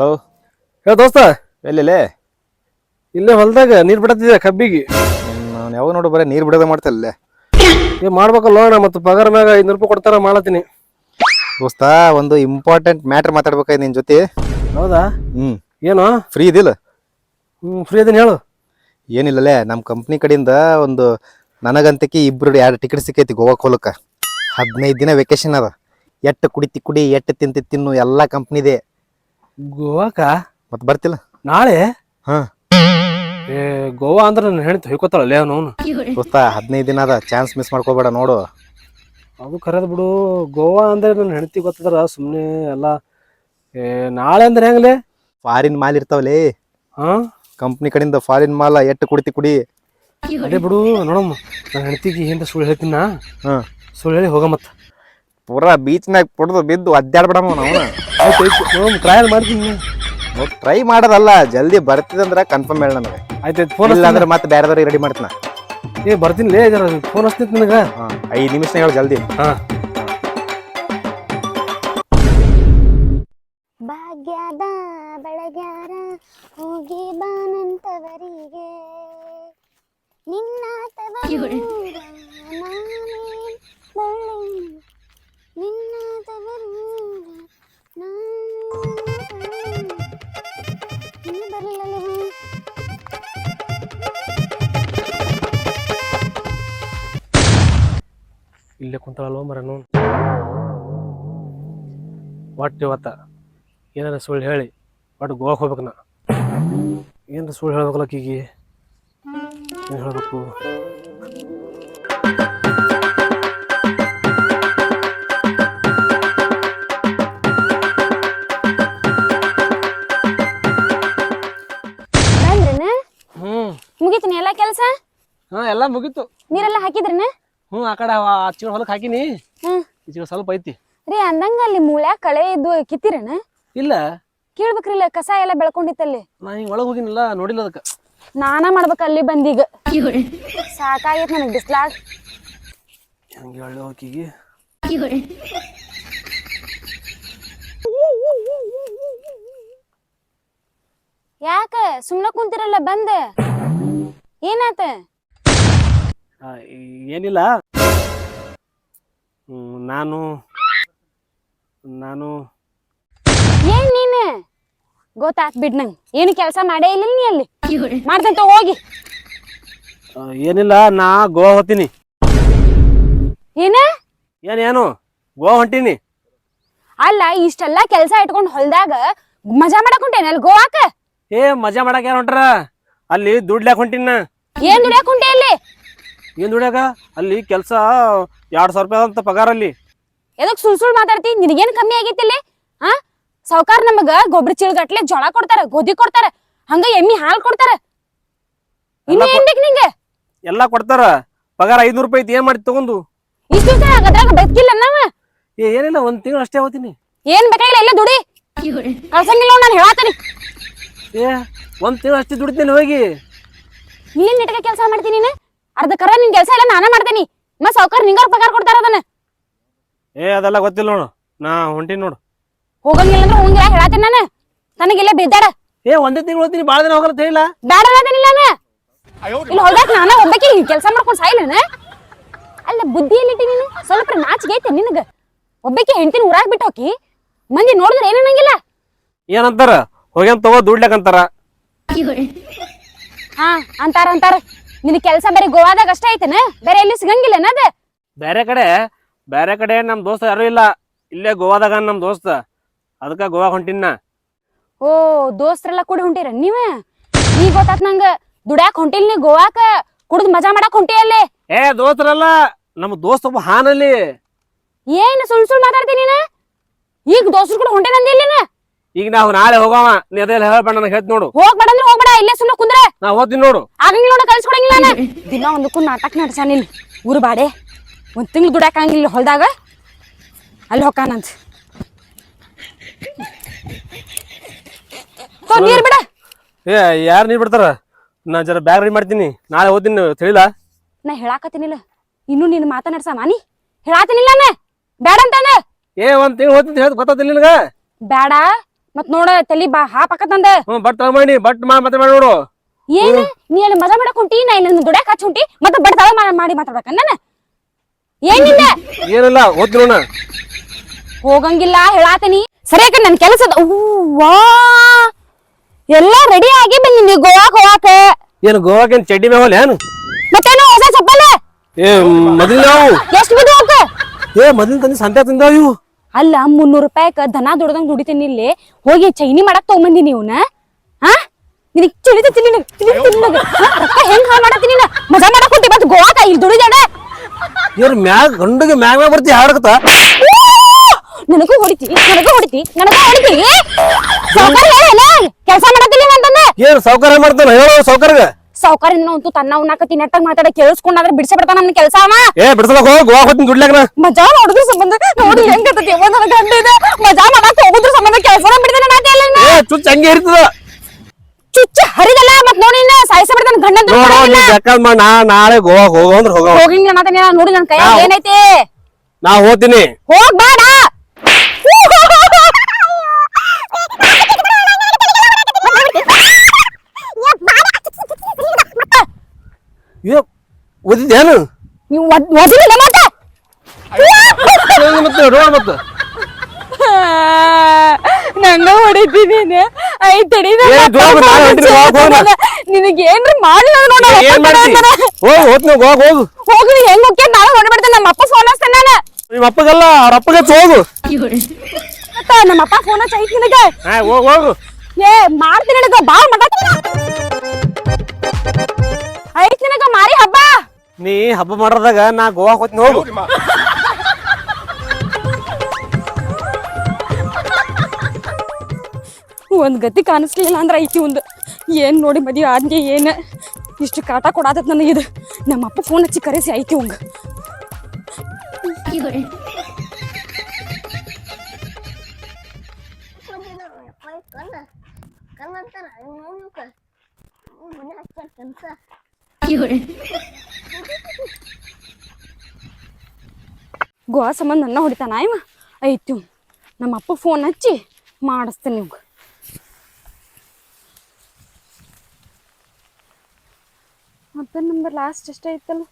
Hello ಹೇ ಹೇಳ ದೋಸ್ತ. ಎಲ್ಲೆಲೆ? ಇಲ್ಲೇ ಹೊಲ್ದಾಗ ನೀರ್ ಬಿಡತ್ತಿದ್ದೆ ಕಬ್ಬಿಗೆ. ನಾನು ಯಾವಾಗ ನೋಡು ಬರೀ ನೀರು ಬಿಡೋದೇ ಮಾಡ್ತಲ್ಲೇ ಏ ಮಾಡ್ಬೇಕಲ್ಲ ಅಣ್ಣ ಮತ್ತು ಪಗಾರ ಮ್ಯಾಗ ಐನೂರು ರೂಪಾಯಿ ಕೊಡ್ತಾರ ಮಾಡತ್ತೀನಿ ದೋಸ್ತ ಒಂದು ಇಂಪಾರ್ಟೆಂಟ್ ಮ್ಯಾಟ್ರ್ ಮಾತಾಡ್ಬೇಕಾಯ್ತು ನಿನ್ ಜೊತೆ. ಹೌದಾ? ಹ್ಮ್. ಏನು? ಫ್ರೀ ಇದಿಲ್ಲ ಹ್ಮ್ ಫ್ರೀ ಅದನ್ನ ಹೇಳು. ಏನಿಲ್ಲಲೇ ನಮ್ಮ ಕಂಪ್ನಿ ಕಡೆಯಿಂದ ಒಂದು ನನಗಂತಕಿ ಇಬ್ರು ಎರಡು ಟಿಕೆಟ್ ಸಿಕ್ಕೈತಿ ಗೋವಾ ಹೋಲಕ್ಕ. ಹದಿನೈದು ದಿನ ವೆಕೇಶನ್ ಅದ. ಎಟ್ಟು ಕುಡಿತಿ ಕುಡಿ ಎಟ್ಟು ತಿಂತಿ ತಿನ್ನು ಎಲ್ಲ ಕಂಪ್ನಿದೆ ಗೋವಾಕ? ಮತ್ತೆ ಬರ್ತಿಲ್ಲ? ನಾಳೆ? ಹಾ. ಏ ಗೋವಾ ಅಂದ್ರೆ ನನ್ನ ಹೆಣ್ತಿ ಹೊಯ್ಕೋತಾಳಲ್ಲೇ ಅವನು ದೋಸ್ತ ಹದಿನೈದು ದಿನ ಅದ ಚಾನ್ಸ್ ಮಿಸ್ ಮಾಡ್ಕೋಬೇಡ ನೋಡು. ಅದು ಕರೆದ್ ಬಿಡು ಗೋವಾ ಅಂದ್ರೆ ನನ್ನ ಹೆಂಡತಿ ಗೊತ್ತದ್ರ ಸುಮ್ಮನೆ ಎಲ್ಲ. ಏ ನಾಳೆ ಅಂದ್ರೆ ಹೆಂಗ್ಲೆ? Foreign mall ಇರ್ತಾವಲೇ. ಹಾ? ಕಂಪ್ನಿ ಕಡೆಯಿಂದ ಫಾರಿನ್ ಮಾಲ್ ಎಟ್ಟು ಕುಡಿತಿ ಕುಡಿ. ಅದೇ ಬಿಡು ನೋಡಮ್ಮ ನನ್ನ ಹೆಂಡತಿಗೆ ಏನ್ರ ಸುಳ್ಳು ಹೇಳ್ತೀನ ಹಾ. ಸುಳ್ಳು ಹೇಳಿ ಹೋಗ ಮತ್ತ. ಪೂರಾ ಬೀಚ್ನಾಗ ಕುಡ್ದು ಬಿದ್ದು ಅದ್ದಾಡ್ಬಿಡಮ್ಮ ನಾವು ಆಯ್ತು ಆಯ್ತು ಟ್ರಯಲ್ ಮಾಡ್ತೀನಿ ಟ್ರೈ ಮಾಡೋದಲ್ಲ ಜಲ್ದಿ ಬರ್ತಿದಂದ್ರ ಕನ್ಫರ್ಮ್ ಹೇಳ ನನಗೆ. ಆಯ್ತಾಯ್ತು ಫೋನ್ ಇಲ್ಲ ಅಂದ್ರೆ ಮತ್ತೆ ಬೇರೆದವ್ರಿಗೆ ರೆಡಿ ಮಾಡ್ತೀನಿ ಏ ಬರ್ತೀನಿ ಲೇ ಜರ ಫೋನ್ ಹಚ್ತೈತಿ ನನಗೆ. ಹಾ ಐದು ನಿಮಿಷ ಹೇಳು ಜಲ್ದಿ. ಹಾಂ. ಭಾಗ್ಯದ ಬೆಳಗ್ಯಾರ ಹೋಗಿ ಬಾನಂತವರಿಗೆ ನಿನ್ನ ತವರೂರ ನಾನು ಇಲ್ಲೇ ಕುಂತಾಳಲ್ವ ಮರ ನೋನ್ ಒಟ್ಟು ಇವತ್ತ? ಏನಾರ ಸುಳ್ಳು ಹೇಳಿ. ಒಟ್ಟು ಗೋವಾಕ್ ಹೋಗ್ಬೇಕು ನಾ? ಏನಾರ ಸುಳ್ಳು ಹೇಳ್ಬೇಕಲ್ಲ ಕೀಗಿ ಏನು ಹೇಳ್ಬೇಕು? ಕೆಲಸ ಹಾ ಎಲ್ಲ ಮುಗೀತು. ನೀರೆಲ್ಲ ಹಾಕಿದ್ರನ? ಹ್ಮ್ ಆ ಕಡೆ ಹೊಲಕ್ಕೆ ಹಾಕಿನಿ. ಹ್ಮ್. ಈಚೆ ಸ್ವಲ್ಪ ಐತಿ. ರೀ ಅಂದಂಗ ಅಲ್ಲಿ ಮೂಳ್ಯಾಗ ಕಳೆ ಇದ್ದು ಕಿತ್ತಿರನ? ಇಲ್ಲ. ಕೇಳ್ಬೇಕ್ರಿಲ್ಲ ಕಸ ಎಲ್ಲ ಬೆಳ್ಕೊಂಡಿತ್ತಲ್ಲಿ ನಾ ಹಿಂಗ್ ಒಳಗ್ ಹೋಗಿನಿಲ್ಲ ನೋಡಿಲ್ಲ ಅದಕ್ಕ. ನಾನ ಮಾಡ್ಬೇಕು ಅಲ್ಲಿ ಬಂದೀಗ ಸಾಕಾಗೈತ್ ನನಗೆ ಬಿಸ್ಲಾಗ್. ಹಂಗೆ ಆಕಿಗೆ ಯಾಕ ಸುಮ್ನ ಕುಂತಿರಲ್ಲ ಬಂದ. ಏನಾತ ಆ, ಏನಿಲ್ಲ. ಹ್ಮ್, ನಾನು ನಾನು. ಏನ್ ನೀನ್? ಗೊತ್ತಾತ್ ಬಿಡ್ ನಂಗ್. ಏನು ಕೆಲಸ ಮಾಡೇ ಇಲ್ಲ ನೀ ಅಲ್ಲಿ? ಮಾಡ್ತಂತ ಹೋಗಿ. ಆ, ಏನಿಲ್ಲ ನಾ ಗೋವಾ ಹೋಗ್ತೀನಿ. ಏನ? ಏನೇನು ಗೋವಾ ಹೊಂಟೀನಿ. ಅಲ್ಲ ಇಷ್ಟೆಲ್ಲ ಕೆಲಸ ಇಟ್ಕೊಂಡ್ ಹೊಲ್ದಾಗ ಮಜಾ ಮಾಡಕ್ ಹೊಂಟೇನ ಅಲ್ಲಿ ಗೋವಾಕ? ಏ ಮಜಾ ಮಾಡಕ್ ಏನ್ ಹೊಂಟ್ರ? ಅಲ್ಲಿ ದುಡ್ಲಾಕ್ ಹೊಂಟೀನಿ ಏನ್ ದುಡಿಯಾಕ ಹೊಂಟಿ ಅಲ್ಲಿ? ಏನ್ ದುಡ್ಯಾಕ? ಅಲ್ಲಿ ಕೆಲಸ ಎರಡ್ ಸಾವಿರ ರೂಪಾಯಿ ಅಂತ ಪಗಾರ ಅಲ್ಲಿ. ಎದಕ್ ಸುಳ್ ಸುಳ್ ಮಾತಾಡ್ತಿ? ನಿನಗೇನ್ ಕಮ್ಮಿ ಆಗೈತಿ ಇಲ್ಲಿ? ಹಾ ಸಾವುಕಾರ ನಮಗ ಗೊಬ್ಬರ ಚೀಲಗಟ್ಲೆ ಜೋಳ ಕೊಡ್ತಾರ ಗೋಧಿ ಕೊಡ್ತಾರ ಹಂಗ ಎಮ್ಮಿ ಹಾಲ್ ಕೊಡ್ತಾರ. ಇನ್ನು ಏನ್ ಬೇಕು ನಿಂಗೆ? ಎಲ್ಲಾ ಕೊಡ್ತಾರ. ಪಗಾರ ಐದ್ನೂರು ರೂಪಾಯಿ ಐತಿ ಏನ್ ಮಾಡಿ ತಗೊಂಡು? ಇಷ್ಟು ದಿವಸ ಅದ್ರಾಗ ಬದುಕಿಲ್ಲ ನಾವ? ಏ ಏನಿಲ್ಲ ಒಂದ್ ತಿಂಗಳು ಅಷ್ಟೇ ಹೋಗ್ತೀನಿ ಏನ್ ಬೇಕಾಗಿಲ್ಲ ಎಲ್ಲ ದುಡಿ. ಕಳ್ಸಂಗಿಲ್ಲ ನಾನು ಹೇಳಾತೀನಿ. ಏ ಒಂದ್ ತಿಂಗಳು ಅಷ್ಟು ದುಡಿತೀನಿ ಹೋಗಿ. ಇಲ್ಲಿ ನೆಟಕ ಕೆಲಸ ಮಾಡ್ತೀನಿ ನೀನು? ಅರ್ಧ ಕರ ನಿನ್ ಕೆಲಸ ಎಲ್ಲ ನಾನೇ ಮಾಡ್ತೀನಿ. ಮತ್ ಸಾವ್ಕಾರ್ ನಿಂಗಾರ ಪಗಾರ ಕೊಡ್ತಾರ ಅದನ್ನ. ಏ ಅದೆಲ್ಲ ಗೊತ್ತಿಲ್ಲ ನೋಡು. ನಾ ಹೊಂಟೀನಿ ನೋಡು. ಹೋಗಂಗಿಲ್ಲ ಅಂದ್ರೆ ಹೋಗಂಗಿಲ್ಲ ಹೇಳತ್ತೇನೆ ನಾನು? ನನಗಿಲ್ಲ ಬಿದ್ದಾಡ. ಏ ಒಂದೇ ತಿಂಗಳು ಹೋಗ್ತೀನಿ ಭಾಳ ದಿನ ಹೋಗಲ್ಲ ತಿಳಿಲ್ಲ ಬೇಡ ಹೇಳತ್ತೇನಿಲ್ಲ ನಾನು ಇಲ್ಲಿ ಹೊಲ್ದಾಕ ನಾನ ಒಬ್ಬಾಕಿ ಕೆಲಸ ಮಾಡ್ಕೊಂಡು ಸಾಯಿಲ್ಲ ಅಲ್ಲ ಬುದ್ಧಿ ಎಲ್ಲಿಟ್ಟಿ ನೀನು? ಸ್ವಲ್ಪ ನಾಚಿಗೆ ಐತೆ ನಿನಗ. ಒಬ್ಬಾಕಿ ಹೆಂಡತಿನ ಊರಾಗ ಬಿಟ್ಟು ಹೋಗಿ ಮಂದಿ ನೋಡಿದ್ರೆ ಏನನ್ನಂಗಿಲ್ಲ ಏನಂತಾರ? ಹೋಗ್ಯಾನ್ ತಗೋ ದುಡ್ಲಕಂತಾರ ಅಂತಾರ. ಹಾ ಅಂತಾರ ಅಂತಾರ. ನಿನ್ ಕೆಲಸ ಬರಿ ಗೋವಾದಾಗ ಅಷ್ಟೇ ಐತೆನ? ಬೇರೆ ಎಲ್ಲಿ ಸಿಗಂಗಿಲ್ಲ ಅದ? ಬೇರೆ ಕಡೆ ಬೇರೆ ಕಡೆ ನಮ್ ದೋಸ್ತ ಯಾರು ಇಲ್ಲ. ಇಲ್ಲೇ ಗೋವಾದಾಗ ನಮ್ ದೋಸ್ತ. ಅದಕ್ಕ ಗೋವಾ ಹೊಂಟಿನ ಓ ದೋಸ್ತರೆಲ್ಲ ಕೂಡಿ ಹೊಂಟಿರ ನೀವೇ? ಈಗ ಗೊತ್ತಾತ್ ನಂಗ ದುಡ್ಯಾಕ್ ಹೊಂಟಿಲ್ ನೀ ಗೋವಾಕ? ಕುಡ್ದ್ ಮಜಾ ಮಾಡಕ್ ಹೊಂಟಿ ಅಲ್ಲಿ? ಏ ದೋಸ್ತರಲ್ಲ ನಮ್ ದೋಸ್ತ ಒಬ್ಬ ಹಾನಲ್ಲಿ. ಏನ್ ಸುಳ್ ಸುಳ್ ಮಾತಾಡ್ತೀನಿ ನೀನ? ಈಗ ದೋಸ್ತರು ಕೂಡ ಹೊಂಟೇನಂದಿಲ್ಲ ಈಗ ನಾವು ನಾಳೆ ಹೋಗವ ನೀ ಅದೆಲ್ಲ ಹೇಳ್ಬೇಡ ನನಗೆ ಹೇಳ್ತ ನೋಡು. ಹೋಗ್ಬೇಡ ಅಂದ್ರೆ ಹೋಗ್ಬೇಡ ಇಲ್ಲೇ ಸುಮ್ಮನೆ ಕುಂದ್ರೆ. ನಾ ಹೋಗ್ತೀನಿ ನೋಡು. ಆಗಂಗಿಲ್ಲ ನೋಡ ಕಳ್ಸ್ಕೊಡಂಗಿಲ್ಲ ನಾನು. ದಿನ ಒಂದಕ್ಕೂ ನಾಟಕ ನಡ್ಸಾನ ಇಲ್ಲಿ ಊರು ಬಾಡೆ. ಒಂದ್ ತಿಂಗಳು ದುಡ್ಯಾಕಂಗಿಲ್ಲ ಹೊಲ್ದಾಗ. ಅಲ್ಲಿ ಹೊಕ್ಕಾನಂತ ತೋ ನೀರ್ ಬಿಡ. ಏ ಯಾರು ನೀರ್ ಬಿಡ್ತಾರ? ನಾ ಜರ ಬ್ಯಾಗ್ ರೆಡಿ ಮಾಡ್ತೀನಿ. ನಾಳೆ ಹೋಗ್ತೀನಿ ತಿಳಿಲ್ಲ ನಾ ಹೇಳಾಕತ್ತೀನಿಲ್ಲ. ಇನ್ನು ನಿನ್ನ ಮಾತನಾಡ್ಸಮ್ಮ ಮಾನಿ? ಹೇಳಾತೀನಿಲ್ಲ ಬೇಡ ಅಂತಂದ ಏ ಒಂದ್ ತಿಂಗಳು ಹೋಗ್ತೀನಿ ಗೊತ್ತಿಲ್ಲ ಗೊತ್ತಾತಿಲ್ಲ ನಿನಗ? ಬೇಡ ಮತ್ ನೋಡ ತಲಿ ಬಾ ಹಾಪಾಕತ್ತಂದ ಹ್ಮ್ ಬಟ್ ಮಾಡಿ ಬಟ್ ಮಾ ಮತ್ತೆ ಮಾಡಿ ನೋಡು. ಏನ್? ನೀ ಅಲ್ಲಿ ಮದ ಮಾಡಕ್ ಹೊಂಟಿ ನಾ ಇಲ್ಲಿ ದುಡ್ಯಾಕ್ ಹಚ್ಚ ಹೊಂಟಿ ಮತ್ತೆ ಬಟ್ ತಳ ಮಾಡಿ ಮಾತಾಡಕ ನಾನು ಏನಿಲ್ಲ ಏನಿಲ್ಲ ಓದ್ತೀನಿ ನೋಡ ಹೋಗಂಗಿಲ್ಲ ಹೇಳಾತೀನಿ. ಸರಿಯಾಕ ನನ್ ಕೆಲಸದ ವಾ. ಎಲ್ಲ ರೆಡಿ ಆಗಿ ಬಂದಿನಿ ಗೋವಾಕ್ ಹೋಗಾಕ. ಏನು ಗೋವಾಕೇನ್ ಚಡ್ಡಿ ಮೇಲೆ ಏನು? ಮತ್ತೇನು ಹೊಸ ಚಪ್ಪಲ್ ಏ ಮೊದಲು ಎಷ್ಟ್ ಬಿದ್ದು ಹೋಗ? ಏ ಮೊದಲು ತಂದು ಸಂತೆ ತಿಂದಾವ ಇವು. ಅಲ್ಲ ಮುನ್ನೂರು ರೂಪಾಯಿಕ ದನ ದೊಡ್ದಂಗ್ ದುಡಿತೀನಿ ಇಲ್ಲಿ. ಹೋಗಿ ಚೈನಿ ಮಾಡಕ್ ತಗೊಂಬಂದಿ ನೀವನ್ನ ಹಾ ನಿನಗ್ ತಿಳಿದ ತಿಳಿ ತಿಳಿ ತಿನ್ನಗ ರೊಕ್ಕ ಹೆಂಗ್ ಹಾಳು ಮಾಡತ್ತೀನಿ ನೀನ? ಮಜಾ ಮಾಡಕ್ ಹೊಂಟಿ ಮತ್ ಗೋವಾಕ ಇಲ್ಲಿ ದುಡಿದಾಡ ಇವ್ರ ಮ್ಯಾಗ ಗಂಡಿಗೆ ಮ್ಯಾಗ ಮ್ಯಾಗ ಬರ್ತಿ ಹಾಡಕತ್ತ ನನಗೂ ಹೊಡಿತಿ ನನಗೂ ಹೊಡಿತಿ ನನಗೂ ಹೊಡಿತಿ. ಸಾವ್ಕಾರ ಹೇಳ ಕೆಲಸ ಮಾಡತ್ತೀನಿ ಅಂತಂದ. ಏನ್ ಸೌಕರ್ಯ ಮಾಡ್ತಾನ? ಹೇಳು ಸೌಕರ್ಯ ಸಾವ್ಕಾರ ಅಂತೂ ತನ್ನ ಉನ್ನಾಕತಿ ನೆಟ್ಟಾಗ ಮಾತಾಡ ಕೇಳಿಸ್ಕೊಂಡಾದ್ರೆ ಬಿಡಿಸ ಬಿಡ್ತಾನ ನಮ್ನ ಕೆಲಸ ಅವ? ಏ ಹೋಗ್ ಗೋವಾ ಹೋಗ್ತೀನಿ ಮಜಾ ಮಾಡೋದ್ರ ಸಂಬಂಧ. ನೋಡಿ ಹೆಂಗತತಿ ಒಂದ್ ನನ್ನ ಗಂಡ ಇದೆ. ಮಜಾ ಮಾಡಕ್ ಹೋಗುದ್ರ ಸಂಬಂಧ ಕೆಲಸನ ಬಿಡ್ತಾನೆ ಇಲ್ಲ ಚುಚ್ಚ ಹಂಗೆ ಇರ್ತದ. ಚುಚ್ಚ ಹರಿದಲ್ಲ ಮತ್ ನೋಡಿ ಇನ್ನ ಸಾಯಿಸ ಬಿಡ್ತಾನ ಗಂಡ ನೋಡು ನೀ ಬೇಕಾದ್ ನಾ ನಾಳೆ ಗೋವಾ ಹೋಗೋ ಅಂದ್ರೆ ಹೋಗವ. ಹೋಗಿ ಅನ್ನತಾನೆ ನೋಡಿ ನನ್ನ ಕೈ ಏನೈತಿ? ನಾ ಹೋಗ್ತೀನಿ. ಹೋಗ್ ಬೇಡ. ಏ ಓದಿದ್ದೇನು ನೀವು ಓದಿಲ್ಲ ಮತ್ತೆ ಮತ್ತೆ. ರೋಡ್ ಮತ್ತೆ ಹೊಡಿತೀನಿ ಐ ತಡಿ. ನಿನಗೆ ಏನ್ರ ಮಾಡಿ ನೋಡ ಏನ್ ಮಾಡ್ತಿ? ಹೋಗ್ ಹೋಗ್ತೀನಿ ಹೋಗ್ ಹೋಗು. ಹೋಗಿ ಹೆಂಗ್ ಹೋಗ್ಯ ನಾನು ಹೊಡ್ಬಿಡ್ತೇನೆ ನಮ್ಮ ಅಪ್ಪ ಫೋನ್ ಹಚ್ತಾನೆ ನಾನು ನಿಮ್ಮ ಅಪ್ಪಗಲ್ಲ ಅವ್ರ ಅಪ್ಪಗೆ ಹೋಗು. ಮತ್ತ ನಮ್ಮ ಅಪ್ಪ ಫೋನ್ ಹಚ್ಚ ಐತಿ ನಿನಗ. ಹೋಗ್ ಹೋಗು. ಏ ಮಾಡ್ತೀನಿ ನಿನಗ ಬಾಳ್ ಮಟ ನೀ ಹಬ್ಬ ಮಾಡೋದಾಗ ನಾ ಗೋವಾ ಹೋಗ್ತೀನಿ ಹೋಗು. ಒಂದ್ ಗತಿ ಕಾಣಿಸ್ಲಿಲ್ಲ ಅಂದ್ರೆ ಐತಿ ಒಂದು ಏನ್ ನೋಡಿ ಮದುವೆ ಆದ್ಗೆ ಏನು? ಇಷ್ಟು ಕಾಟ ಕೊಡಾತತ್ ನನಗೆ ಇದು. ನಮ್ಮ ಅಪ್ಪ ಫೋನ್ ಹಚ್ಚಿ ಕರೆಸಿ ಐತಿ ಅವಂಗ ಗೋವಾ ಸಂಬಂಧ ನನ್ನ ಹೊಡಿತಾನ ಇವ ಐತಿ ನಮ್ಮ ಅಪ್ಪ ಫೋನ್ ಹಚ್ಚಿ ಮಾಡಿಸ್ತೇನೆ ನಿಮ್ಗೆ. ಅಪ್ಪನ ನಂಬರ್ ಲಾಸ್ಟ್ ಇತ್ತಲ್ಲ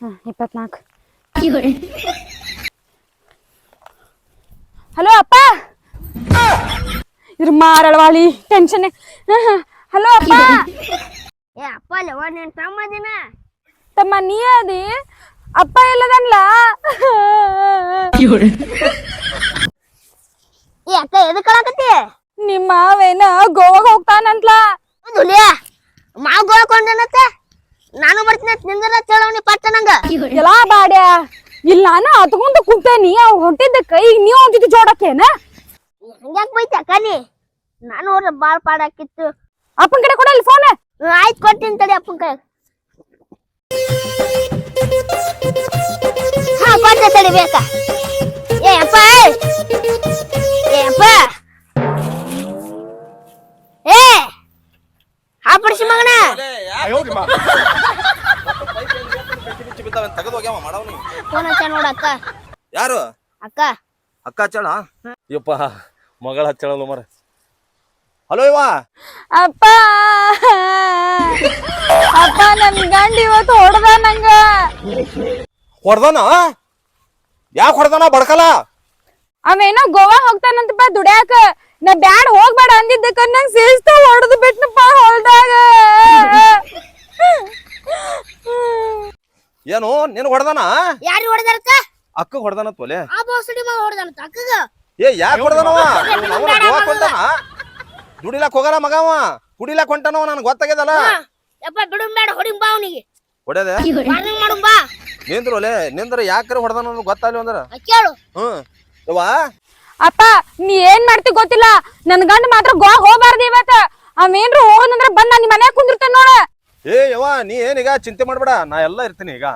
ಹಾಂ ಇಪ್ಪತ್ನಾಲ್ಕು. ಹಲೋ ಅಪ್ಪ? ಇದ್ರ ಮಾರಳವಾಳಿ ಟೆನ್ಷನ್ ಹಲೋ ಅಪ್ಪ? ಏ ಅಪ್ಪ ಅಲ್ಲವ ನೀನ್ ತಮ್ಮ ದಿನ? ತಮ್ಮ ನೀ ಅದಿ ಅಪ್ಪ ಇಲ್ಲದನ್ಲ? ಏ ಅಕ್ಕ ಎದಕ್ ಕಳಕತ್ತಿ ನಿಮ್ಮ ಮಾವೇನ ಗೋವಾಗ ಹೋಗ್ತಾನಂತ್ಲ. ದುಲಿಯ ಮಾವ್ ಗೋಳ್ಕೊಂಡನತ್ತ ನಾನು ಬರ್ತೀನಿ ನಿಂದನ ಚಳವಣಿ ಪಟ್ಟ ನಂಗ. ಎಲ್ಲಾ ಬಾಡ್ಯ. ಇಲ್ಲ ನಾನು ಅತ್ಕೊಂತ ಕುಂತೇನಿ ಅವ್ ಹೊಂಟಿದ್ದ ಕೈ ನೀವು ಅಂತಿದ್ದು ಜೋಡಕ್ಕೇನ? ಹಂಗ್ಯಾಕ್ ಬೈತ ಅಕ್ಕ ನಾನು ನೋಡ್ರ ಬಾಳ್ ಪಾಡಾಕಿತ್ತು ಅಪ್ಪನ ಕಡೆ ಕೊಡಲ್ಲ ಫೋನ್ ಆಯ್ತ್ ಕೊಡ್ತೀನಿ ತಡಿ ಅಪ್ಪನ ಕೈ ಹಾ ಕೊಟ್ಟೆ ತಡಿ ಬೇಕಾ? ಏ ಅಪ್ಪ ಏ ಅಪ್ಪ! ಏ! ಹಾ ಮಗನ. ತೆಗೆದು ಹೋಗ್ಯಾವ ಮಾಡವ್ನಿ ಫೋನ್ ಹಚ್ಚ ನೋಡಕ್ಕ ಯಾರು? ಅಕ್ಕ. ಅಕ್ಕ ಹಚ್ಚಳ ಯಪ್ಪ ಮಗಳ ಹಚ್ಚಳಲ್ಲ ಮರ ಹಲೋ ಇವ ಅಪ್ಪ. ಅಪ್ಪ ನನ್ ಗಂಡ ಇವತ್ತು ಹೊಡೆದ ನಂಗ ಹೊಡ್ದಾನ? ಯಾಕೆ ಹೊಡ್ದಾನ ಬಡ್ಕಲ? ಅವೇನೋ ಗೋವಾ ಹೋಗ್ತಾನಂತಪ್ಪ ದುಡ್ಯಾಕ. ನಾ ಬ್ಯಾಡ್ ಹೋಗ್ಬೇಡ ಅಂದಿದ್ದಕ್ಕ ನಂಗ್ ಸೇಸ್ತ ಹೊಡೆದು ಬಿಟ್ನಪ್ಪ ಹೊಲ್ದಾಗ. ಏನು ನಿನ್ ಹೊಡ್ದಾನ? ಯಾರು ಹೊಡೆದಾರಕ್ಕ? ಅಕ್ಕ ಹೊಡ್ದಾನ ತೋಲೆ ಆ ಬೋಸಡಿ ಮಗ ಹೊಡೆದಾನ ಅಕ್ಕಗ. ಏ ಯಾಕೆ ಹೊಡ್ದಾನವ? ಗೋವಾಕ್ ಹೊಂಟಾನ ದುಡಿಲಾಕ್ ಹೋಗಲ್ಲ ಮಗವ. ಕುಡಿಲಾಕ್ ಹೊಂಟನೋ ನನ್ ಗೊತ್ತಾಗ್ಯದಲ್ಲ? ಯಪ್ಪ ಬಿಡು ಬೇಡ ಹೊಡಿಂಗ್ ಬಾ ಅವನಿಗೆ. ಹೊಡೆದ ವಾರ್ನಿಂಗ್ ಮಾಡುಂ ಬಾ. ನಿಂದ್ರೋಲೆ? ನಿಂದ್ರ ಯಾಕ್ರ ಹೊಡೆದನ ಗೊತ್ತಾಗ್ಲಿ ಅಂದ್ರ? ಕೇಳು. ಹ್ಮ್. ಯವ್ವ? ಅಪ್ಪ ನೀ ಏನ್ ಮಾಡ್ತಿ ಗೊತ್ತಿಲ್ಲ? ನನ್ ಗಂಡ ಮಾತ್ರ ಗೋ ಹೋಗ್ಬಾರ್ದು ಇವತ್ತ. ಅವೇನ್ರು ಹೋಗೋದಂದ್ರ ಬಂದ್ ನಾ ನಿಮ್ ಮನ್ಯಾಗ ಕುಂದಿರ್ತೇನೆ ನೋಡ. ಏ ಯವ್ವ ನೀ ಏನೀಗ ಚಿಂತೆ ಮಾಡ್ಬೇಡ. ನಾ ಎಲ್ಲ ಇರ್ತೀನಿ ಈಗ.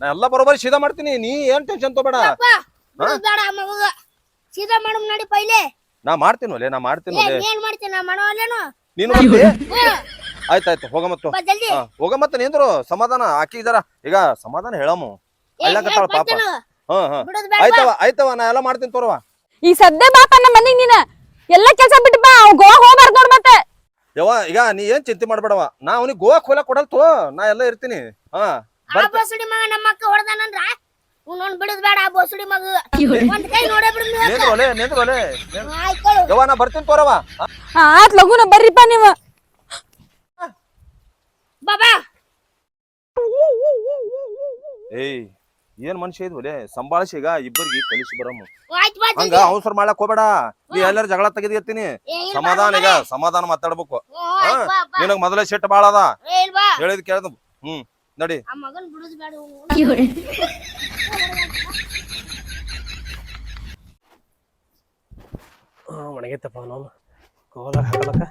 ನಾ ಎಲ್ಲ ಬರೋಬ್ಬರಿ ಸೀದಾ ಮಾಡ್ತೀನಿ. ನೀ ಏನ್ ಟೆನ್ಷನ್ ತಗೋಬೇಡ. ಬೇಡ ಮಗುಗ. ಸೀದಾ ಮಾಡುಂ ನಡಿ ಪೈಲೆ. ನಾ ಮಾಡ್ತೀನಿ ಅಲ್ಲೇ ನಾ ಮಾಡ್ತೀನಿ ಏನ್ ನಾ ನೀನು ಬರ್ತಿ ಆಯ್ತಾಯ್ತು ಹೋಗ ಮತ್ತು. ಬಾ ಜಲ್ದಿ. ಹಾ, ಹೋಗ ಮತ್ತೆ ನಿಂದ್ರು ಸಮಾಧಾನ ಆಕಿ ಜರ ಈಗ ಸಮಾಧಾನ ಹೇಳಮು ಎಲ್ಲ ಅಳ್ಳಕತ್ತಾಳ ಪಾಪ ಹ್ಮ್ ಹಾ ಹಾ ಬಿಡುದ್ ಬೇಡ ಆಯ್ತವ ಆಯ್ತವ ನಾ ಎಲ್ಲ ಮಾಡ್ತೀನಿ ತೋರವ ಈ ಸದ್ಯ ಬಾಪ ನಮ್ಮ ಮನೆಗ್ ನೀನ. ಎಲ್ಲ ಕೆಲ್ಸ ಬಿಟ್ಟು ಬಾ ಅವ್ ಗೋವಾ ಹೋಗ್ಬಾರ್ದು ನೋಡ್ ಮತ್ತೆ. ಯವ್ವ ಈಗ ನೀ ಏನ್ ಚಿಂತೆ ಮಾಡ್ಬೇಡವ ನಾ ಅವನಿಗೆ ಗೋವಾ ಕೋಲ ಕೊಡಲ್ ತೋ ನಾ ಎಲ್ಲ ಇರ್ತೀನಿ. ಹಾ ಆ ಬೋಸುಡಿ ಮಗ ನಮ್ಮ ಅಕ್ಕ ಹೊಡೆದಾನಂದ್ರ? ಬಿಡುದ್ ಬೇಡ ಆ ಬೋಸುಡಿ ಮಗ. ಒಂದ್ ಕೈ ನೋಡೇ ಬಿಡು ನೀವು ಅಕ್ಕ. ನಿಂದ್ರೋಲೆ ನಿಂದ್ರೋಲೆ ಆಯ್ತು ಯವ್ವ ನಾ ಬರ್ತೀನಿ ತೋರವ ಆತ್ ಲಗುನ ಬರ್ರಿಪ್ಪ ನೀವು. ಬಾಬಾ. ಏಯ್ ಏನ್ ಮನುಷ್ಯ ಇದ್? ಒಲೆ ಸಂಭಾಳಿಸಿ ಈಗ ಇಬ್ಬರಿಗೆ ಕಲಿಸಿ ಬರಮ್ಮ ಆಯ್ತು ಬಾ ಹಂಗ ಅವಸರ ಮಾಡಕ್ ಹೋಗ್ಬೇಡ. ನೀ ಎಲ್ಲರ ಜಗಳ ತೆಗೆದಿರ್ತೀನಿ ಸಮಾಧಾನ ಈಗ ಸಮಾಧಾನ ಮಾತಾಡ್ಬೇಕು. ನಿನಗ್ ಮೊದಲೇ ಸಿಟ್ಟು ಬಾಳದ. ಅದ ಹೇಳಿದ್ ಕೇಳ್ದ. ಹ್ಮ್. ನಡಿ. ಆ ಮಗನ್ ಒಣಗೈತಪ್ಪ ನಾನು. ಕೋಲ ಹಾಕಲಕ್ಕ.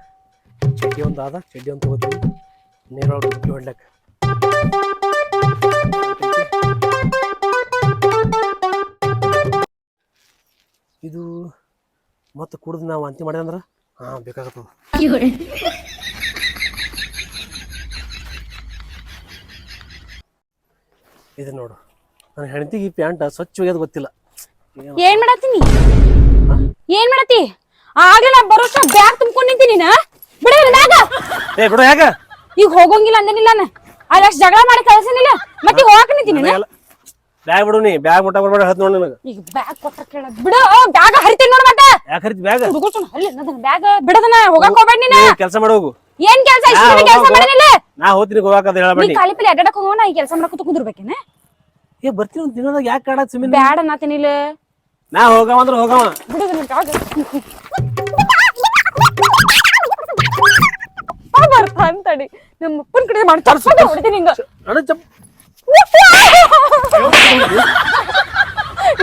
ಚಡ್ಡಿ ಒಂದು ಆದ ಚಡ್ಡಿ ಒಂದು ತಗೋತೀನಿ. ನೀರೊಳಗೆ ಡುಬ್ಬಿ ಹೊಡ್ಲಕ್ಕ. ಇದು ಮತ್ತೆ ಕುಡ್ದು ನಾವು ಅಂತಿ ಮಾಡಿದೆ ಹಾ ಹಾಂ ಬೇಕಾಗತ್ತದ ಇದು ನೋಡು. ನನ್ನ ಹೆಂಡತಿಗೆ ಈ ಪ್ಯಾಂಟ್ ಸ್ವಚ್ಛ ಒಗ್ಯೋದು ಗೊತ್ತಿಲ್ಲ. ಏನು ಮಾಡತ್ತೀನಿ? ಏನ್ ಮಾಡತ್ತಿ? ಆಗ್ಲೇ ನಾ ಬರೋಷ್ಟ ಬ್ಯಾಗ್ ತುಂಬ್ಕೊಂಡ್ ನಿಂತೀನಿ ನಾ ಬಿಡ ಬ್ಯಾಗ ಏ ಬಿಡು ಯಾಕ ಈಗ ಹೋಗಂಗಿಲ್ಲ ಅಂದನಿಲ್ಲ ನಾ ಅದಷ್ಟು ಜಗಳ ಮಾಡಿ ಕಳ್ಸನಿಲ್ಲ. ಮತ್ತೆ ಹೋಗಕ್ ನಿಂತೀನಿ ನೀನು? ಬ್ಯಾಗ್ ಬಿಡು ನೀ. ಬ್ಯಾಗ್ ಮುಟ್ಟ ಬರ್ಬೇಡ ಹತ್ ನೋಡ್ ನನಗೆ. ಈಗ ಬ್ಯಾಗ್ ಕೊಟ್ಟ ಕೇಳ. ಬಿಡು ಬ್ಯಾಗ್ ಹರಿತೀನಿ ನೋಡ್ ಮತ್ತೆ. ಯಾಕ ಹರಿತಿ ಬ್ಯಾಗ್? ಹುಡುಗೋಣ ಅಲ್ಲಿ ಅನ್ನೋದನ್ನ ಬ್ಯಾಗ್ ಬಿಡದನ ಹೋಗಕ್ ಹೋಗ್ಬೇಡ ನೀನು. ಕೆಲಸ ಮಾಡು ಹೋಗು. ಏನ್ ಕೆಲ್ಸ? ಇಷ್ಟು ಕೆಲಸ ಹೋಗು. ಮಾಡನಿಲ್ಲ? ನಾ ಹೋಗ್ತೀನಿ ಗೋವಾಕ ಅಂತ ನೀ ಹೇಳಬೇಡಿ ಖಾಲಿ ಪಲ್ಲಿ ಅಡ್ಡಾಡಕ್ ಹೋಗೋಣ ಈ ಕೆಲಸ ಮಾಡಕ್ ಕುಂದಿರ್ಬೇಕೇನ? ಏ ಬರ್ತೀನಿ ಒಂದು ದಿನದಾಗ ಯಾಕೆ ಕಾಡ ಸುಮ್ಮನೆ ಬ್ಯಾಡ ಅನ್ನತೀನಿಲ್ಲ ನಾ ಹೋಗವ ಅಂದ್ರೆ ಹೋಗವ. ಬ್ಯಾಗ್ ಆ ಬರ್ತಾ ನಮ್ಮ ಅಪ್ಪನ ಕಡೆ ಮಾಡಿ ಹೊಡಿತೀನಿ ಹಿಂಗ. ಚಪ್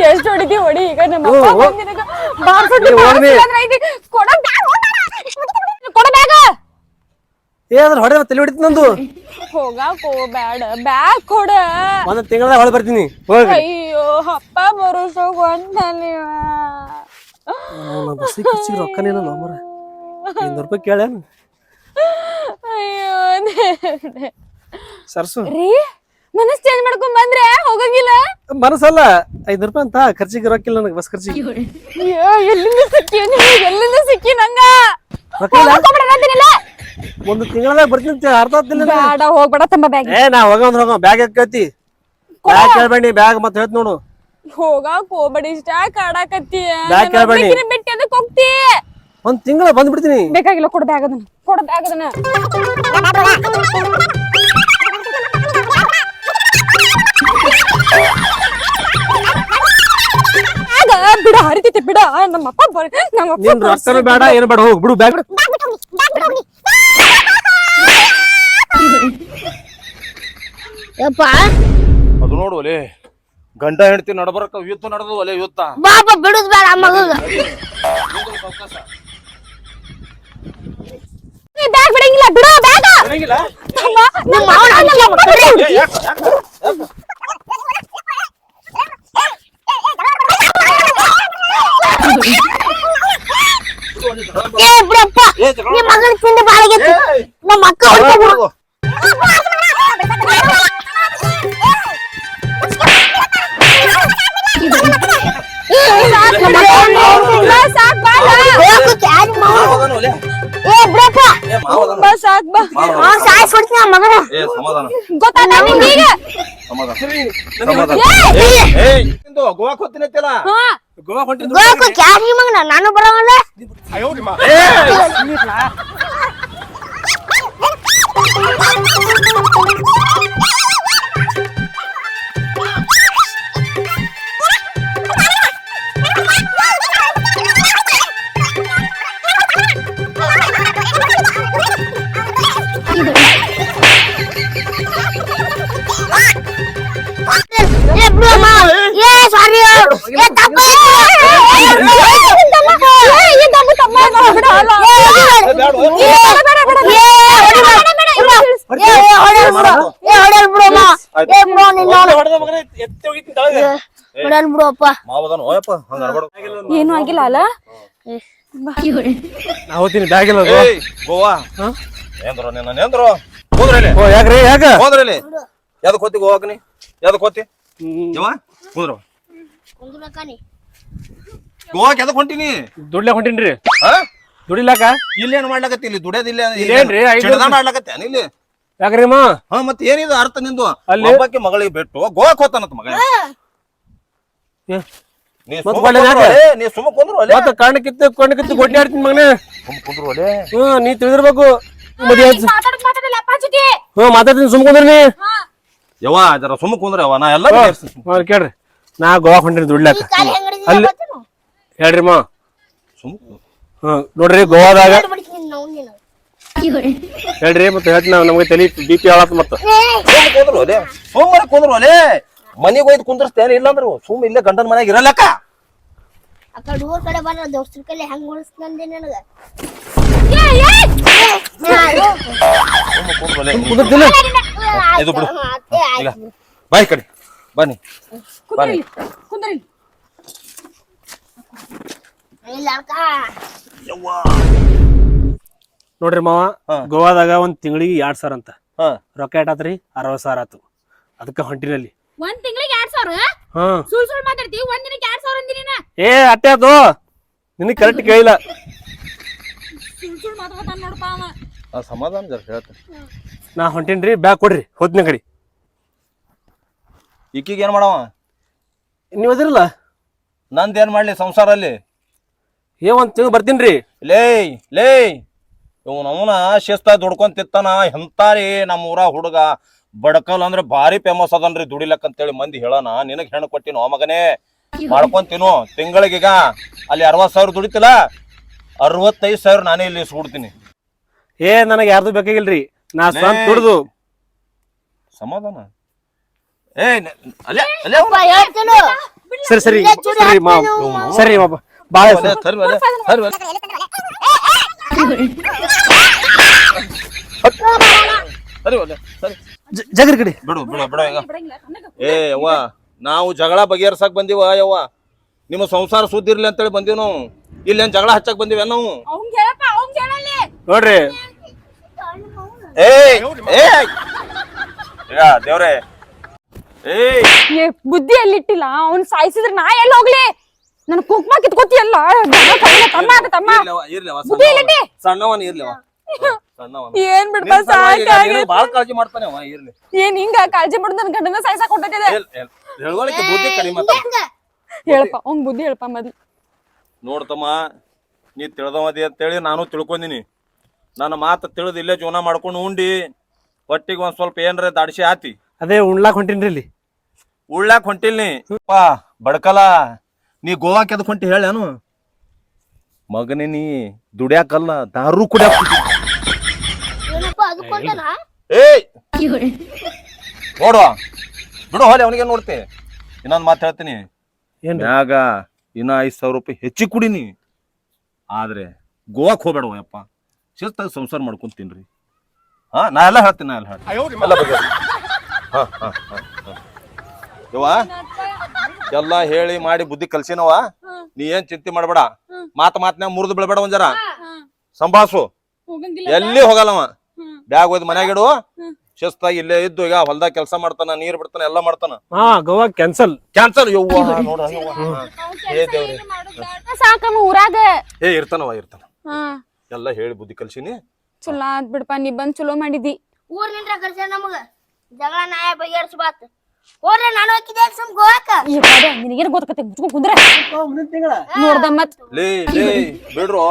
ಎಷ್ಟು ಹೊಡಿತಿ ಹೊಡಿ ಈಗ ನಮ್ಮ ಅಪ್ಪ ಬಾರ್ಸೋದು ಅಂದ್ರೆ ಐತಿ. ಕೊಡ ಬ್ಯಾಗ್ ಕೊಡ ಬ್ಯಾಗ್. ಏ ಅದ್ರ ಹೊಡೆ ತಲೆ ಹೊಡಿತು ನಂದು. ಹೋಗಾಕೋ ಬ್ಯಾಡ. ಬ್ಯಾಗ್ ಕೊಡ. ಒಂದು ತಿಂಗಳದ ಹೊಳೆ ಬರ್ತೀನಿ. ಹೋಗಿ ಅಯ್ಯೋ ಅಪ್ಪ ಬರೋಸೋಗ ಗೊಂದಲಿ ಬಸ್ಸಿಗೆ ಖರ್ಚಿಗೆ ರೊಕ್ಕನೇ ಇಲ್ಲ ಮರ ಐನೂರು ರೂಪಾಯಿ ಕೇಳ ಅಯ್ಯೋ ದೇವ್ರೇ. ಸರ್ಸು. ರೀ ಮನಸ್ ಚೇಂಜ್ ಮಾಡ್ಕೊಂಡ್ ಬಂದ್ರೆ ಹೋಗಂಗಿಲ್ಲ? ಮನಸ್ಸಲ್ಲ. ಐನೂರು ರೂಪಾಯಿ ಅಂತ ಖರ್ಚಿಗೆ ರೊಕ್ಕಿಲ್ಲ ನನಗೆ ಬಸ್ ಖರ್ಚಿಗೆ. ಅಯ್ಯೋ ಎಲ್ಲಿಂದ ಸಿಕ್ಕಿ ನಿನಗೆ ಎಲ್ಲಿಂದ ಸಿಕ್ಕಿ ನಂಗ? ರೊಕ್ಕ ಇಲ್ಲ? ಹೋಗ್ಬೇಡ ಅಂತೀನಿಲ್ಲ ಒಂದು ತಿಂಗಳದಾಗ ಬರ್ತೀನಿ ಅರ್ಧ ಅರ್ಥ ಆಗ್ತಿಲ್ಲ. ಬೇಡ ಹೋಗ್ಬೇಡ ತಮ್ಮ ಬ್ಯಾಗ್ ಏ ನಾ ಹೋಗ ಹೋಗ. ಬ್ಯಾಗ್ ಎತ್ಕತಿ ಬ್ಯಾಗ್ ಕೇಳ್ಬೇಡಿ ಬ್ಯಾಗ್ ಮತ್ತೆ ಹೇಳ್ತ ನೋಡು. ಹೋಗಾಕ್ ಹೋಗ್ಬೇಡಿ ಇಷ್ಟ ಕಾಡಾಕತ್ತಿ. ಬ್ಯಾಗ್ ಕೇಳ್ಬೇಡಿ. ಬಿಟ್ಟು ಅದಕ್ಕೆ ಹೋಗ್ತಿ. ಒಂದ್ ತಿಂಗಳ ಬಂದ್ಬಿಡ್ತೀನಿ. ಬೇಕಾಗಿಲ್ಲ ಕೊಡ ಬ್ಯಾಗ್ ಅದನ್ನ. ಕೊಡ ಬ್ಯಾಗ್ ಅದನ್ನ. ಬಿಡ ಹರಿತೈತಿ ಬಿಡ. ನಮ್ಮಪ್ಪ ಬರ್ ನಮ್ಮಪ್ಪ ನಿನ್ ರೊಕ್ಕನೂ ಬೇಡ ಏನು ಬೇಡ ಹೋಗ್ ಬಿಡು ಬ್ಯಾಗ್ ಯಪ್ಪ ಅದು ನೋಡು ಒಲೆ ಗಂಡ ಹೆಂಡತಿ ನಡಬರಕ ಯುದ್ಧ ನಡೆದು ಒಲೆ ಯುದ್ಧ ಬಾಬಾ ಬಿಡುದ್ ಬೇಡ ಮಗಗ ಬ್ಯಾಗ್ ಬಿಡಂಗಿಲ್ಲ ಬಿಡು ಬ್ಯಾಗ್ ನಮ್ಮ ಮಾವನ ಏ ಬಿಡಪ್ಪ ನಿಮ್ಮ ಮಗನ ತಿಂದು ಬಾಳಿಗೆ ನಮ್ಮ ಅಕ್ಕ ಹೊಡ್ಕೊ ಸಾಕ್ ಬಾ. ಆ ಮಗನ. ಏ ಸಮಾಧಾನ. ಗೊತ್ತಾದ ನಿಂಗೆ ಈಗ? ಸಮಾಧಾನ. ಸಮಾಧಾನ. ಏ, ಗೋವಾ ಹೊಂಟಿದ್ದು ಹೋಗಕ್ಕೆ ಯಾರ್ ಈ ಮಗನ? ನಾನು ಬರೋವಲ್ಲ? ಏ. ಮಾವದನ ಹಂಗ ಅನ್ಬೇಡ. ಏನು ಆಗಿಲ್ಲ ಅಲ್ಲ? ನಾ ಹೋಗ್ತೀನಿ ಬ್ಯಾಗ್ ಇಲ್ಲ ಏಯ್ ಗೋವಾ. ಏನ್ದ್ರು ನಿನ್ನ ನೇಂದ್ರು? ಹೋದ್ರಲ್ಲಿ ಓ ಯಾಕ್ರಿ ಯಾಕ? ಹೋದ್ರಲ್ಲಿ ಯಾವ್ದಕ್ ಹೋತಿ ಗೋವಾಕ್ ನೀ? ಯಾವ್ದಕ್ ಕೋತಿ ಹೋದ್ರು ಗೋವಾಕ್ ಹೊಂಟಿನಿ? ದುಡ್ಲೆ ಹೊಂಟಿನ್ರಿ. ಹಾ? ದುಡಿಲಾಕ ಇಲ್ಲೇನ್ ಮಾಡ್ಲಕತ್ತಿ ಇಲ್ಲಿ? ದುಡಿಯೋದಿಲ್ಲ ಇಲ್ಲೇನ್ರಿ? ಐದು ಆಡ್ಲಕತ್ತಿ ಇಲ್ಲಿ? ಯಾಕ್ರಿ ಅಮ್ಮ ಹಾ ಮತ್ತೆ ಏನಿದು ಅರ್ಥ ನಿಂದು? ಅಲ್ಲಿ- ಒಬ್ಬಾಕಿ ಮಗಳಿಗೆ ಬಿಟ್ಟು ಗೋವಾಕ್ ಹೋತಾನಂತ ಮಗ ಏ, ನೀ ಮತ್ತ್ ಸುಮ್ಮ ಒಳ್ಳೆ ಕುಂದ್ರು ಯಾಕೆ? ಅಲೆ, ನೀ ಸುಮ್ಮ ಕುಂದ್ರು ಅಲೆ. ಮತ್ತ ಕಣ್ಣು ಕಿತ್ತು ಕಣ್ಣು ಕಿತ್ತು ಗೊಡ್ಡಿ ಆಡ್ತೀನಿ ಮಗನೇ. ಸುಮ್ಮ ಕುಂದ್ರು ಅಲೆ. ಹ್ಮ್ ನೀ ತಿಳಿದಿರ್ಬೇಕು. ಮದ್ವೆ ಆಯ್ತು. ಮಾತಾಡಕ್ ಮಾತಾಡಲ್ಲ ಅಪ್ಪ ಜೊತೆ ಹ್ಮ್ ಮಾತಾಡ್ತೀನಿ ಸುಮ್ ಕುಂದ್ರಿ ನೀ. ಯವ್ವ ಜರ ಸುಮ್ಮ ಕುಂದ್ರ ಯವ್ವ ನಾ ಎಲ್ಲ ಹ್ಮ್, ಕೇಳ್ರಿ. ನಾ ಗೋವಾ ಹೊಂಟಿನಿ ದುಡ್ಲಾಕ ಕಾಲ್ ಹೆಂಗ್ ಅಲ್ಲಿ ಹೇಳ್ರಿ ಮಾ ಸುಮ್ಮ ಹ್ಮ್ ನೋಡ್ರಿ ಗೋವಾದಾಗ ನೀನು ಹೇಳ್ರಿ ಮತ್ತೆ ಹೇಳ್ತೀನಿ ನಾವು ನಮಗೆ ತಲೆ ಬಿ ಪಿ ಆಳತ್ ಮತ್ತೆ. ಕುಂದ್ರು ಅಲೆ ಸುಮ್ಮನೆ ಕುಂದ್ರು ಅಲೆ ಮನಿಗೆ ಒಯ್ದು ಕುಂದ್ರಸ್ತೇನೆ ಇಲ್ಲಂದ್ರು ಸುಮ್ ಇಲ್ಲೇ ಗಂಡನ ಮನೆಗೆ ಇರಲ್ಲಕ್ಕ ಆ ಕಡೆ ಊರ್ ಕಡೆ ಬಂದ್ರ ದೋಸ್ತರ ಕೈಲಿ ಹೆಂಗ್ ಉಳಿಸ್ತಂದೆ ನನಗ? ಸುಮ್ಮ ಕುಂದ್ರು ಅಲೆ ಕುದುರ್ತಿಲ್ಲ ಇದು ಬಿಡು. ಈಗ ಬಾಯ್ ಕಡೆ. ಬನ್ನಿ. ಬನ್ನಿ. ಕುಂದ್ರಿ. ಇಲ್ಲ ಅಕ್ಕ. ನೋಡ್ರಿ ಮಾವ ಗೋವಾದಾಗ ಒಂದ್ ತಿಂಗಳಿಗೆ ಎರಡ್ ಸಾವಿರ ಅಂತ. ಹಾ. ರೊಕ್ಕ ಆತ್ರಿ ಅರವತ್ ಸಾವಿರ ಆತು. ಅದಕ್ಕ ಹೊಂಟಿನಲ್ಲಿ ಒಂದ್ ತಿಂಗಳಿಗೆ ಎರಡ್ ಸಾವಿರ? ಸುಳ್ ಸುಳ್ ಮಾತಾಡ್ತೀವಿ ಒಂದ್ ದಿನಕ್ಕೆ ಎರಡ್ ಸಾವಿರ ಏ ಅಟ್ಟೆ ಅದು. ನಿನಗ್ ಕರೆಕ್ಟ್ ಕೇಳಿಲ್ಲ. ಸುಳ್ ಸುಳ್ ಮಾತಾಡ್ತಾನ ನೋಡಪ್ಪ ಅವ. ಆ ಸಮಾಧಾನ ಜರ ಹೇಳ್ತೀನಿ ನಾ ಹೊಂಟೇನ್ರಿ ಬ್ಯಾಗ್ ಕೊಡ್ರಿ ಹೋದ್ನ ಕಡಿ. ಈಕಿಗೆ ಏನ್ ಮಾಡವ? ನೀವ್ ಅದಿರಲ್ಲ? ನಂದ್ ಏನ್ ಮಾಡ್ಲಿ ಸಂಸಾರ ಅಲ್ಲಿ ಏ ಒಂದ್ ತಿಂಗ್ ಬರ್ತೀನ್ರಿ. ಲೇ ಲೇ ಇವನ್ ಅವನ ಶಿಸ್ತ ದುಡ್ಕೊಂಡ್ ತಿತ್ತಾನ ಎಂತಾರಿ ನಮ್ಮ ಊರ ಹುಡುಗ ಬಡಕಲ್ ಅಂದ್ರೆ ಭಾರಿ ಫೇಮಸ್ ಅದನ್ರಿ ದುಡಿಲಕ್ ಅಂತೇಳಿ ಮಂದಿ ಹೇಳೋಣ ನಿನಗೆ ಹೆಣ್ಣು ಕೊಟ್ಟಿನೋ ಮಗನೇ ಮಾಡ್ಕೊಂತೀನೋ ತಿಂಗಳಿಗೀಗ ಅಲ್ಲಿ ಅರವತ್ತು ಸಾವಿರ ದುಡಿತಿಲ್ಲ ಅರವತ್ತೈದು ಸಾವಿರ ನಾನೇ ಇಲ್ಲಿ ಸುಡ್ತೀನಿ ಏ ನನಗೆ ಯಾರ್ದು ಬೇಕಾಗಿಲ್ರಿ ನಾ ಸ್ವಂತ. ದುಡ್ದು ಸಮಾಧಾನ ಏ ನ- ಅಲ್ಲೇ ಅಲ್ಲೇ ಅವ್ನು. ಹೇಳ್ತಿಲ್ಲ ಸರಿ ಸರಿ ಸರಿ ಮಾ ಸರಿ ಬಾಳ ಸರಿ, ಅಲ್ಲೇ. ಸರಿ ಅಲ್ಲೇ, ಸರಿ ಜಗರ್ ಕಡೆ. ಬಿಡು ಬಿಡು ಬಿಡು ಈಗ. ಏ ಯವ್ವ ನಾವು ಜಗಳ ಬಗೆಹರ್ಸಕ್ ಬಂದಿವ ಯವ್ವ. ನಿಮ್ಮ ಸಂಸಾರ ಸುದ್ದಿ ಇರ್ಲಿ ಅಂತೇಳಿ ಬಂದಿವ್ ನಾವು. ಇಲ್ಲೇನ್ ಜಗಳ ಹಚ್ಚಕ್ ಬಂದಿವ ನಾವು? ಅವ್ನ್ ಹೇಳಪ್ಪ ಅವ್ನ್ ಹೇಳಲ್ಲಿ. ನೋಡ್ರಿ. ಏ ಏ ಯಾ ದೇವ್ರೆ. ಏಯ್. ಏ ಬುದ್ಧಿ ಎಲ್ಲಿಟ್ಟಿಲ್ಲ ಅವ್ನ್ ಸಾಯಿಸಿದ್ರೆ ನಾ ಎಲ್ಲಿ ಹೋಗ್ಲಿ? ನನ್ ಕುಕ್ಮ ಕಿತ್ಕೋತಿಯಲ್ಲ ತಮ್ಮ ತಮ್ಮ ಬುದ್ಧಿ ಸಣ್ಣವನ. ಎಲ್ಲಿಟ್ಟಿ? ಸಣ್ಣವನ್ ಇರ್ಲಿವ ಸಣ್ಣವನ್ ಏನ್ ಬಿಡ್ಪ ಬಾಳ ಕಾಳಜಿ ಮಾಡ್ತಾನೆ ಅವ ಇರ್ಲಿ. ಏನ್ ಹಿಂಗ ಕಾಳಜಿ ಮಾಡ್ ನನ್ ಗಂಡನ ಸಾಯ್ಸಾಕ್ ಹೊಂಟೈತಿದೆ ಎಲ್- ಎಲ್- ಬುದ್ಧಿ ಕಡಿಮೆ ಹೇಳಪ್ಪ ಅವ್ನ್ ಬುದ್ಧಿ ಹೇಳಪ್ಪ ಮೊದ್ಲು. ನೋಡ್ತಮ್ಮ ನೀ ತಿಳ್ದವದಿ ಅಂತೇಳಿ ನಾನು ತಿಳ್ಕೊಂಡಿನಿ ನನ್ನ ಮಾತು ತಿಳಿದು ಇಲ್ಲೇ ಜೀವನ ಮಾಡ್ಕೊಂಡು ಉಂಡಿ. ಹೊಟ್ಟಿಗೆ ಒಂದ್ ಸ್ವಲ್ಪ ಏನ್ರ ದಾಡಿಸಿ ಆತಿ. ಅದೇ ಉಣ್ಲಾಕ್ ಹೊಂಟಿನ್ರಿ ಇಲ್ಲಿ. ಉಳ್ಳಾಕ್ ಹೊಂಟಿಲ್ನಿ. ಪಾ ಬಡ್ಕಲ. ನೀ ಗೋವಾ ಕೆದ್ಕೊಂಟಿ ಹೊಂಟಿ ಹೇಳೇನು ಮಗನೇ ನೀ ದುಡ್ಯಾಕಲ್ಲ ದಾರು ಕುಡ್ಯಾಕ. ಏನಪ್ಪ ಏಯ್! ನೋಡುವ ಬಿಡು ಹೋಲಿ ಅವನಿಗೆ ನೋಡ್ತೆ? ಇನ್ನೊಂದ್ ಮಾತು ಹೇಳ್ತೀನಿ. ಏನ್ರಿ? ಮ್ಯಾಗ ಇನ್ನ ಐದ್ ಸಾವಿರ ರೂಪಾಯಿ ಹೆಚ್ಚಿಗೆ ಕುಡಿನಿ. ಆದ್ರೆ ಗೋವಾಕ್ ಹೋಗ್ಬೇಡವ ಯಪ್ಪ? ಶಿಸ್ತಾಗಿ ಸಂಸಾರ ಮಾಡ್ಕೊಂತೀನ್ರಿ ಹಾ ನಾ ಎಲ್ಲ ಹೇಳ್ತೀನಿ ನಾ ಎಲ್ಲ ಹೇಳ್ತೀನಿ. ಎಲ್ಲ ಹಾ ಹಾ ಹಾ ಹಾ. ಯವ್ವ? ಎಲ್ಲ ಹೇಳಿ ಮಾಡಿ ಬುದ್ಧಿ ಕಲ್ಸಿನವ ನೀ ಏನ್ ಚಿಂತೆ ಮಾಡ್ಬೇಡ. ಮಾತ ಮಾತ್ನ್ಯಾಗ ಮುರಿದು ಬಿಡ್ಬೇಡ ಒಂದ್ ಜರ ಸಂಭಾಸು ಹೋಗಂಗಿಲ್ಲ ಎಲ್ಲಿ ಹೋಗಲ್ಲವ? ಬ್ಯಾಗ್ ಒಯ್ದು ಮನ್ಯಾಗ ಇಡು. ಶಿಸ್ತಾಗಿ ಇಲ್ಲೇ ಇದ್ದು ಈಗ ಹೊಲ್ದಾಗ ಕೆಲಸ ಮಾಡ್ತಾನ ನೀರ್ ಬಿಡ್ತಾನ ಎಲ್ಲ ಮಾಡ್ತಾನ. ಹಾ ಗೋವಾ ಕ್ಯಾನ್ಸಲ್. ಕ್ಯಾನ್ಸಲ್? ಯವ್ವ ನೋಡ ಏ ದೇವ್ರಿ. ಸಾಕಮ್ಮ ಊರಾಗ. ಏ ಇರ್ತಾನವ ಇರ್ತಾನ. ಹಾ. ಎಲ್ಲ ಹೇಳಿ ಬುದ್ಧಿ ಕಲ್ಸಿನಿ. ಚಲೋ ಆತ್ ಬಿಡಪ್ಪ ನೀ ಬಂದ್ ಚಲೋ ಮಾಡಿದಿ. ಊರ್ ನಿಂತ್ರ ಕರ್ಸ ನಮಗ? ಜಗಳ ನಾಯ ಬಗೆಹರಿಸ್ಬಾತ್ ಹೋದ್ರೆ ನಾನು ಹಾಕಿದೆ ಸುಮ್ ಗೋವಾಕ ಈ ಕಡೆ ನಿನಗೇನ್ ಗೊತ್ತಕತ್ತೆ? ಮುಚ್ಕೊಂಡ್ ಕುಂದ್ರ? ನೋಡ್ದ ಮತ್. ಲೇ ಲೇ ಬಿಡ್ರು.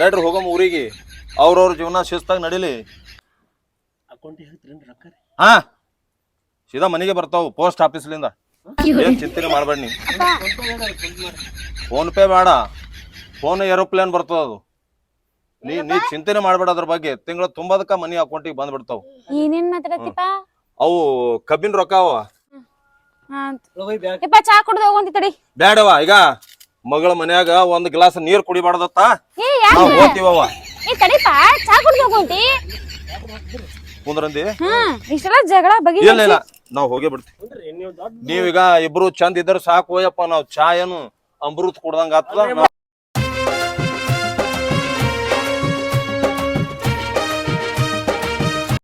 ನಡ್ರಿ ಹೋಗಮ್ಮ ಊರಿಗೆ. ಅವ್ರವ್ರ ಜೀವನ ಶಿಸ್ತಾಗಿ ನಡೀಲಿ. ಹಾ. ಸೀದಾ ಮನೆಗೆ ಬರ್ತಾವ ಪೋಸ್ಟ್ ಆಫೀಸ್ಲಿಂದ ಏನ್ ಚಿಂತನೆ ಮಾಡ್ಬೇಡಿ ನೀ ಫೋನ್ ಪೇ ಬೇಡ. ಫೋನ್ ಏರೋಪ್ಲೇನ್ ಬರ್ತದ ಅದು. ನೀ ನೀ ಚಿಂತನೆ ಮಾಡ್ಬೇಡ ಅದ್ರ ಬಗ್ಗೆ. ತಿಂಗಳ ತುಂಬದಕ್ಕ ಮನಿ ಅಕೌಂಟಿಗೆ ಬಂದ್ಬಿಡ್ತಾವ. ಏನೇನ್ ಮಾತಾಡತ್ತಿಪ್ಪ? ಅವು ಕಬ್ಬಿನ ರೊಕ್ಕ ಅವ. ಯಪ್ಪ ಚಾ ಕುಡ್ದು ಹೋಗಂತಿ ತಡಿ. ಬ್ಯಾಡವ ಈಗ ಮಗಳ ಮನ್ಯಾಗ ಒಂದ್ ಗ್ಲಾಸ್ ನೀರ್ ಕುಡಿಬಾರ್ದತ್ತ? ಏ ಯಾಕ ನಾವ್ ಹೋಗ್ತೀವವ ಏ ತಡಿಪ ಚಾ ಕುಡ್ದು ಹೋಗಂತಿ ಕುಂದ್ರಂದಿ? ಹ್ಮ್ ಇಷ್ಟೆಲ್ಲ ಜಗಳ ಬಗೆ ಇಲ್ಲ ಇಲ್ಲ ನಾವ್ ಹೋಗೇ ಬಿಡ್ತೀವಿ. ನೀವೀಗ ಇಬ್ರು ಚಂದ ಇದ್ರ ಸಾಕು ಹೋಯಪ್ಪ ನಾವ್ ಚಾ ಏನು ಅಮೃತ್ ಕುಡ್ದಂಗ ಆತದ?